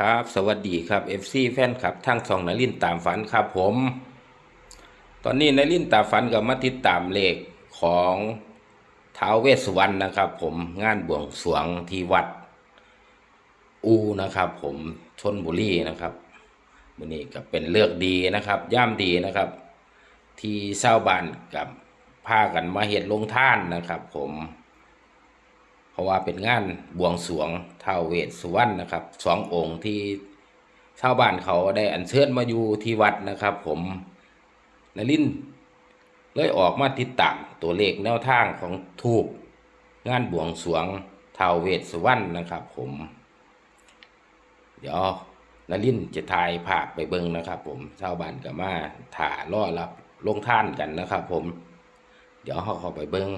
ครับ สวัสดีครับ FC แฟนคลับทั้งสองนลินตามฝันครับผม ตอนนี้นลินตามฝันก็มาติดตามเลขของท้าวเวสุวรรณนะครับ ผมงานบวงสรวงที่วัด อูนะครับ ผมชนบุรีนะครับวันนี้ก็เป็นเลือกดีนะครับ ย่ามดีนะครับ ที่เศร้าบานกับพากันมาเห็ดลงท่านนะครับ ผม เพราะว่าเป็นงานบวงสรวงท้าวเวสสุวรรณนะครับสององค์ที่ชาวบ้านเขาได้อัญเชิญมาอยู่ที่วัดนะครับ ผมนลินเลยออกมาติดตามตัวเลขแนวทางของทูบงานบวงสรวงท้าวเวสสุวรรณนะครับ ผม เดี๋ยวนลินจะถ่ายภาพไปเบิ่งนะครับ ผมชาวบ้านก็มาถ่ารอรับลงท่านกันนะครับ ผม เดี๋ยวเขาเข้าไปเบิ่ง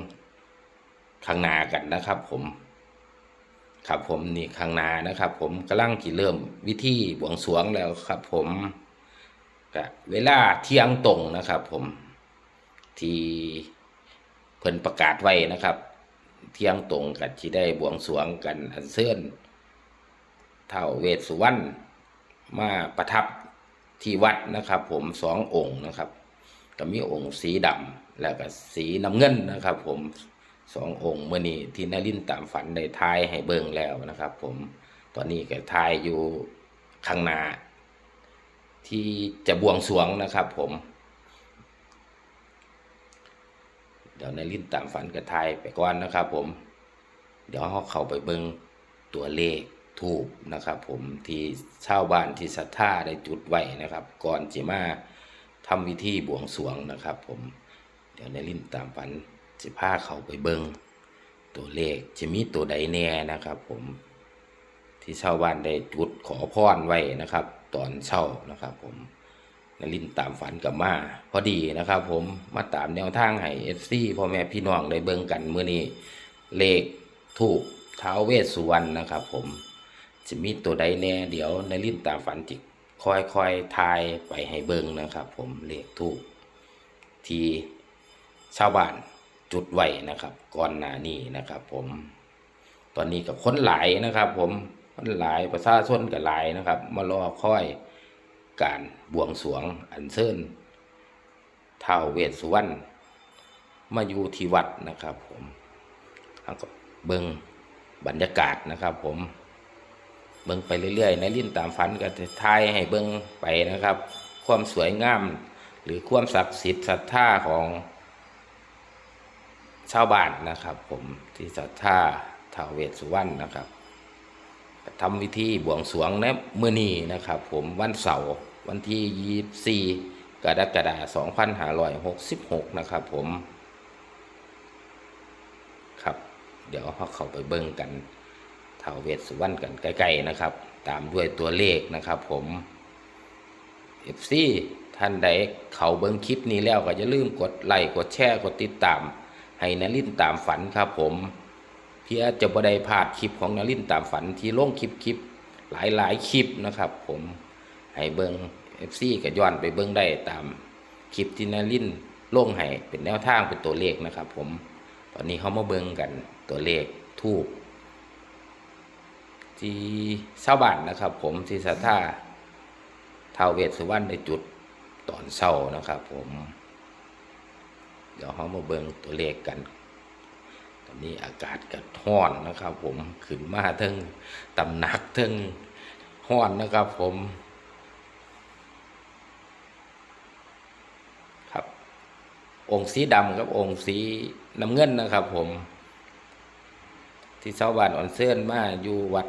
ข้างหน้ากันนะครับผมครับผมนี่ข้างหน้านะครับ ผมกำลังที่เริ่มวิธีบวงสรวงแล้วครับ ผมก็เวลาเที่ยงตรงนะครับ ผมที่เพิ่นประกาศไว้นะครับ เที่ยงตรงกันที่ได้บวงสรวงกันอันเชิญเท่าเวสสุวรรณมาประทับที่วัดนะครับ ผมสององค์นะครับ ก็มีองค์สีดำแล้วก็สีน้ำเงินนะครับ ผม สององค์เมื่อนี้ที่นลินตามฝันได้ทายให้เบิ่งแล้วนะครับ ผมตอนนี้ก็ทายอยู่ข้างหน้าที่จะบวงสรวงนะครับ ผม เดี๋ยวนลินตามฝันก็ทายไปก่อนนะครับ ผม เดี๋ยวเราเข้าไปเบิ่งตัวเลขถูกนะครับ ผมที่ชาวบ้านที่ศรัทธาได้จุดไว้นะครับ ก่อนจิมาทำวิธีบวงสรวงนะครับ ผมเดี๋ยวในลิ้นตามฝัน จะพาเขาไปเบิงตัวเลขจะมีตัวใดแน่นะครับผมที่ชาวบ้านได้จุดขอพรไว้นะครับ ตอนเช้านะครับ ผมนลินตามฝันกับมาพอดีนะครับ ผมมาตามแนวทางให้เอฟซีพ่อแม่พี่น้องได้เบิงกันเมื่อนี้เลขถูกท้าวเวสสุวรรณนะครับ ผมจะมีตัวใดแน่เดี๋ยวนลินตามฝันจิค่อยๆทายไปให้เบิงนะครับ ผมเลขถูกที่ชาวบ้าน จุดไว้นะครับ ก่อนหน้านี้นะครับ ผม ตอนนี้กับคนหลายนะครับ ผมคนหลายประชาชนกับหลายนะครับ มารอคอยการบวงสรวงอัญเชิญท้าวเวสสุวรรณมาอยู่ที่วัดนะครับ ผมแล้วก็เบิ้งบรรยากาศนะครับ ผม เบิ้งไปเรื่อยๆในลิ้นตามฝันก็จะทายให้เบิ้งไปนะครับ ความสวยงามหรือความศักดิ์สิทธิ์ศรัทธาของ ชาวบ้านนะครับ ผมที่ศรัทธาท้าวเวสสุวรรณนะครับทำวิธีบวงสรวงในมื้อนี้นะครับ ผมวันเสาร์วันที่ 24 กรกฎาคม2566 นะครับ ผมครับ เดี๋ยวเราเข้าไปเบิ่งกันท้าวเวสสุวรรณกันใกล้ๆนะครับ ตามด้วยตัวเลขนะครับ ผมเอฟซีท่านใดเขาเบิ้งคลิปนี้แล้วก็อย่าลืมกดไลค์กดแชร์กดติดตาม ให้นลินตามฝันครับผมพื่อาจจะบ่ได้พลาดคลิปของนลินตามฝันที่ลงคลิปคลิปหลายหลายๆคลิปนะครับ ผมให้เบิงเอฟซีก็ย้อนไปเบิ้งได้ตามคลิปที่นลินลงให้เป็นแนวทางเป็นตัวเลขนะครับ ผมตอนนี้เขามาเบิ้งกันตัวเลขทูบที่ชาวบ้านนะครับ ผมที่ศรัทธาท้าวเวสสุวรรณในจุดตอนเช้านะครับ ผม เดี๋ยวเรามาเบิ่งตัวเลขกันตอนนี้อากาศกัห้อนนะครับ ผมขึ้นมาทั้งตำหนักทั้งห้อนนะครับผมครับ องค์สีดำกับองค์สีน้ำเงินนะครับ ผม ที่ชาวบ้านอ่อนเส้นมาอยู่วัด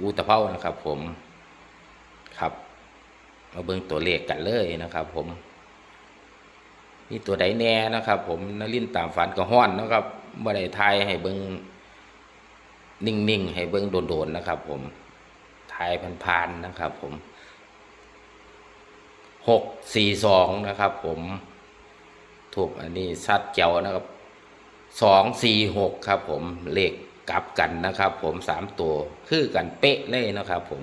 อูตะเภานะครับ ผมครับ มาเบิ่งตัวเลขกันเลยนะครับ ผม มีตัวใดแน่นะครับ ผมนลินตามฝันก็ห้อนนะครับบ่ได้ทายให้เบิ่งนิ่งๆให้เบิ่งโดนๆนะครับ ผมทายผ่านๆนะครับ ผมหกสี่สองนะครับ ผมถูกอันนี้ชัดเจ๋วนะครับสองสี่หกครับ ผมเลขกลับกันนะครับ ผมสามตัวคือกันเป๊ะเลยนะครับ ผม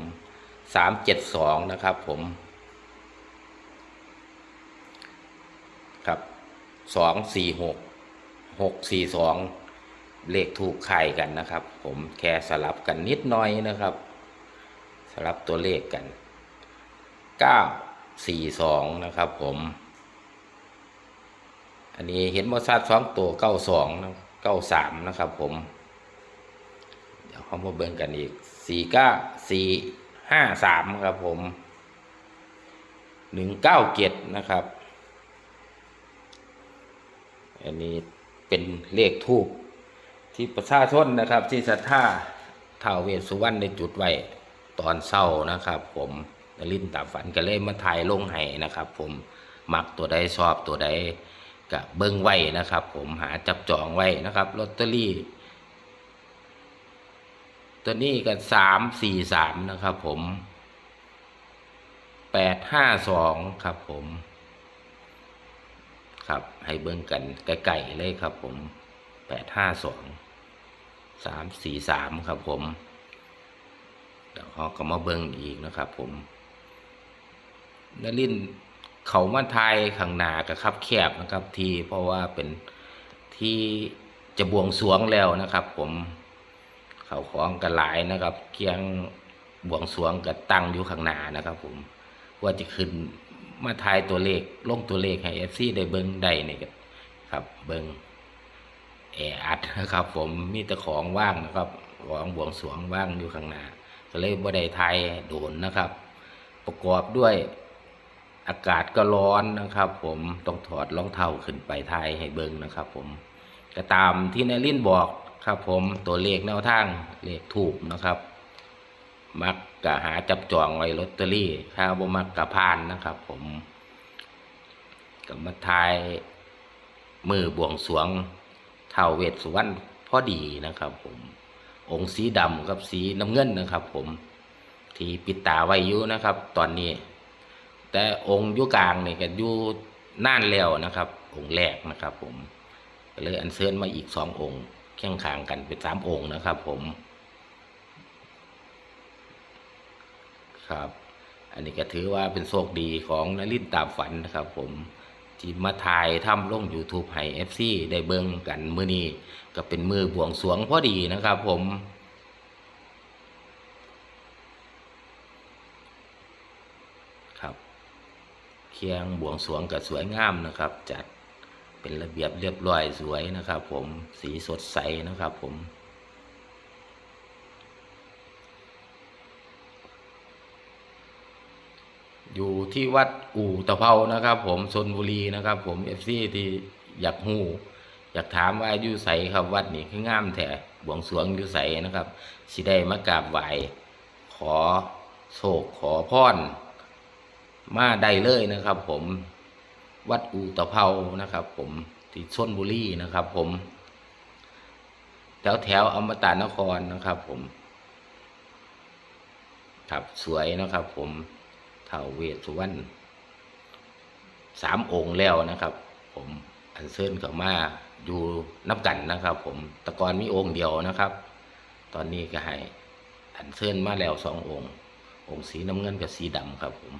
สามเจ็ดสองนะครับ ผมครับ สองสี่หกหกสี่สองเลขถูกไข่กันนะครับ ผมแค่สลับกันนิดหน่อยนะครับ สลับตัวเลขกันเก้าสี่สองนะครับ ผม อันนี้เห็นมอซาสองตัวเก้าสองเก้าสามนะครับ ผมเดี๋ยวเขามาเบิ่งกันอีกสี่เก้าสี่ห้าสามครับผมหนึ่งเก้าเจ็ดนะครับ อันนี้เป็นเลขทูบที่ประชาชนนะครับ ที่ศรัทธาท้าวเวสสุวรรณในจุดไว้ตอนเศร้านะครับ ผมนลินตาฝันก็เลยมาถ่ายลงให้นะครับ ผมมักตัวใดชอบตัวใดก็เบิ้งไว้นะครับ ผมหาจับจองไว้นะครับลอตเตอรี่ ตัวนี้ก็สามสี่สามนะครับ ผมแปดห้าสองครับผม ครับ ให้เบิ่งกันไกลๆเลยครับผมแปดห้าสองสามสี่สามครับผมเดี๋ยวเขาก็มาเบิ่งอีกนะครับ ผมนลินเขามาไทยข้างหน้ากับครับแคบนะครับที่เพราะว่าเป็นที่จะบวงสรวงแล้วนะครับ ผมเขาของกันหลายนะครับเคียงบวงสรวงกับตั้งอยู่ข้างหน้านะครับ ผมว่าจะขึ้น มาทายตัวเลขลงตัวเลขให้เอฟซีได้เบิ้งได้นี่ครับเบิ้งแออัดนะครับ ผมมีแต่ของว่างนะครับของบวงสวงว่างอยู่ข้างหน้าก็เลยบ่ได้ทยโดนนะครับ ประกอบด้วยอากาศก็ร้อนนะครับ ผมต้องถอดรองเท้าขึ้นไปไทยให้เบิ้งนะครับ ผมก็ตามที่นายลิ้นบอกครับ ผมตัวเลขแนวทางเลขถูกนะครับ มักกะหาจับจองไว้ลอตเตอรี่ถ้าบ่มักกะพานนะครับ ผมกับมาทายมือบวงสวงเท้าวเวสสุวรรณพอดีนะครับ ผม องค์สีดำกับสีน้ำเงินนะครับ ผม ที่ปิดตาไว้อยู่นะครับ ตอนนี้ แต่องค์ยุกลางนี่ก็อยู่น่านแล้วนะครับ องค์แรกนะครับ ผมเลยอัญเชิญมาอีกสององค์แข่งขางกันเป็นสามองค์นะครับ ผม ครับ อันนี้ก็ถือว่าเป็นโชคดีของนลินตามฝันนะครับ ผมที่มาถ่ายทำลง YouTube ให้ FC ได้เบิ่งกันมื้อนี้ก็เป็นมือบวงสรวงพอดีนะครับ ผมครับเคียงบวงสรวงก็สวยงามนะครับ จัดเป็นระเบียบเรียบร้อยสวยนะครับ ผมสีสดใสนะครับ ผม อยู่ที่วัดอู่ตะเภานะครับ ผมชนบุรีนะครับ ผมเอฟซีที่อยากหูอยากถามว่าอยู่ใสครับวัดนี่คืองามแท้บวงสรวงอยู่ใสนะครับสิได้มากราบไหวขอโศกขอพรมาได้เลยนะครับ ผมวัดอู่ตะเภานะครับ ผมที่ชนบุรีนะครับ ผม แถวแถวอมตะนครนะครับ ผม ครับสวยนะครับ ผม ท้าวเวสสุวรรณสามองค์แล้วนะครับ ผมอันเชิญเข้ามาอยู่นับกันนะครับ ผมตะกอนมีองค์เดียวนะครับ ตอนนี้ก็ให้อันเชิญมาแล้วสององค์ องค์สีน้ำเงินกับสีดำครับผม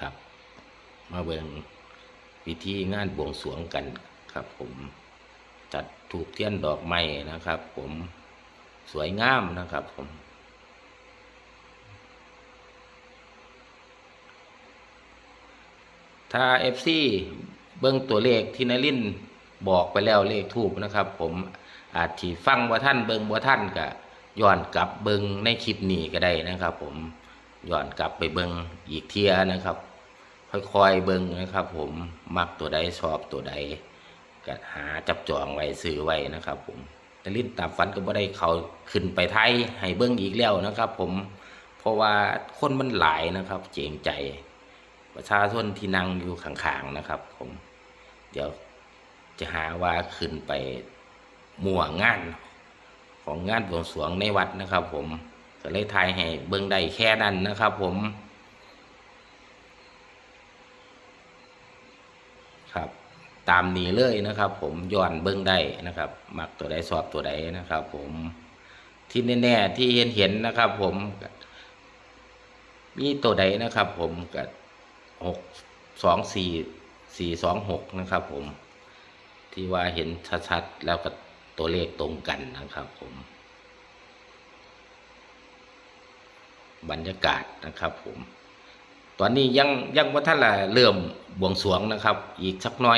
ครับ มาเบิ่งพิธีงานบวงสรวงกันครับ ผมจัดถูกเทียนดอกไม้นะครับ ผมสวยงามนะครับ ผม ถ้า FC เบิ้งตัวเลขที่นลินบอกไปแล้วเลขทูบนะครับ ผมอาจที่ฟังว่าท่านเบิ้งว่าท่านก็ย้อนกลับเบิ้งในคลิปนี้ก็ได้นะครับ ผมย้อนกลับไปเบิ้งอีกเทียนะครับ ค่อยๆเบิ้งนะครับ ผมมักตัวใดชอบตัวใดก็หาจับจองไว้ซื้อไว้นะครับ ผมนลินตามฝันก็บ่ได้เขาขึ้นไปไทยให้เบิ้งอีกแล้วนะครับ ผมเพราะว่าคนมันหลายนะครับ เจงใจ ประชาชนที่นั่งอยู่ข้างๆนะครับ ผม เดี๋ยวจะหาว่าขึ้นไปมั่วงานของงานบวงสรวงในวัดนะครับ ผมก็เลยทายให้เบิ่งได้แค่นั้นนะครับ ผมครับ ตามนี้เลยนะครับ ผมย้อนเบิ่งได้นะครับ มักตัวใดสอบตัวใดนะครับ ผมที่แน่ๆที่เห็นเห็นนะครับ ผมมีตัวใดนะครับ ผมก็ หกสองสี่สี่สองหกนะครับ ผม ที่ว่าเห็นชัดๆแล้วก็ตัวเลขตรงกันนะครับ ผม บรรยากาศนะครับ ผม ตอนนี้ยังยังว่าท่านละเริ่มบวงสรวงนะครับ อีกสักน้อย